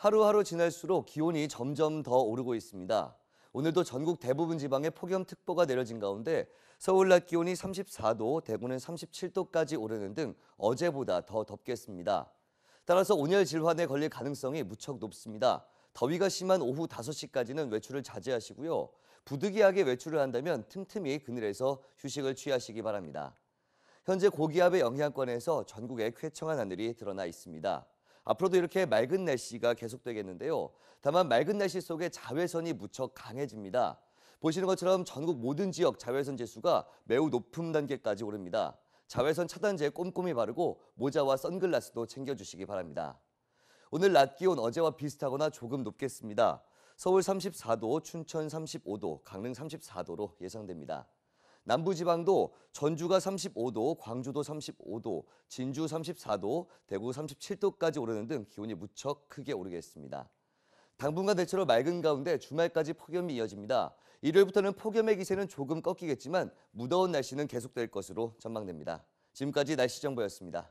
하루하루 지날수록 기온이 점점 더 오르고 있습니다. 오늘도 전국 대부분 지방에 폭염특보가 내려진 가운데 서울 낮 기온이 34도, 대구는 37도까지 오르는 등 어제보다 더 덥겠습니다. 따라서 온열 질환에 걸릴 가능성이 무척 높습니다. 더위가 심한 오후 5시까지는 외출을 자제하시고요. 부득이하게 외출을 한다면 틈틈이 그늘에서 휴식을 취하시기 바랍니다. 현재 고기압의 영향권에서 전국에 쾌청한 하늘이 드러나 있습니다. 앞으로도 이렇게 맑은 날씨가 계속되겠는데요. 다만 맑은 날씨 속에 자외선이 무척 강해집니다. 보시는 것처럼 전국 모든 지역 자외선 지수가 매우 높은 단계까지 오릅니다. 자외선 차단제 꼼꼼히 바르고 모자와 선글라스도 챙겨주시기 바랍니다. 오늘 낮 기온 어제와 비슷하거나 조금 높겠습니다. 서울 34도, 춘천 35도, 강릉 34도로 예상됩니다. 남부지방도 전주가 35도, 광주도 35도, 진주 34도, 대구 37도까지 오르는 등 기온이 무척 크게 오르겠습니다. 당분간 대체로 맑은 가운데 주말까지 폭염이 이어집니다. 일요일부터는 폭염의 기세는 조금 꺾이겠지만 무더운 날씨는 계속될 것으로 전망됩니다. 지금까지 날씨 정보였습니다.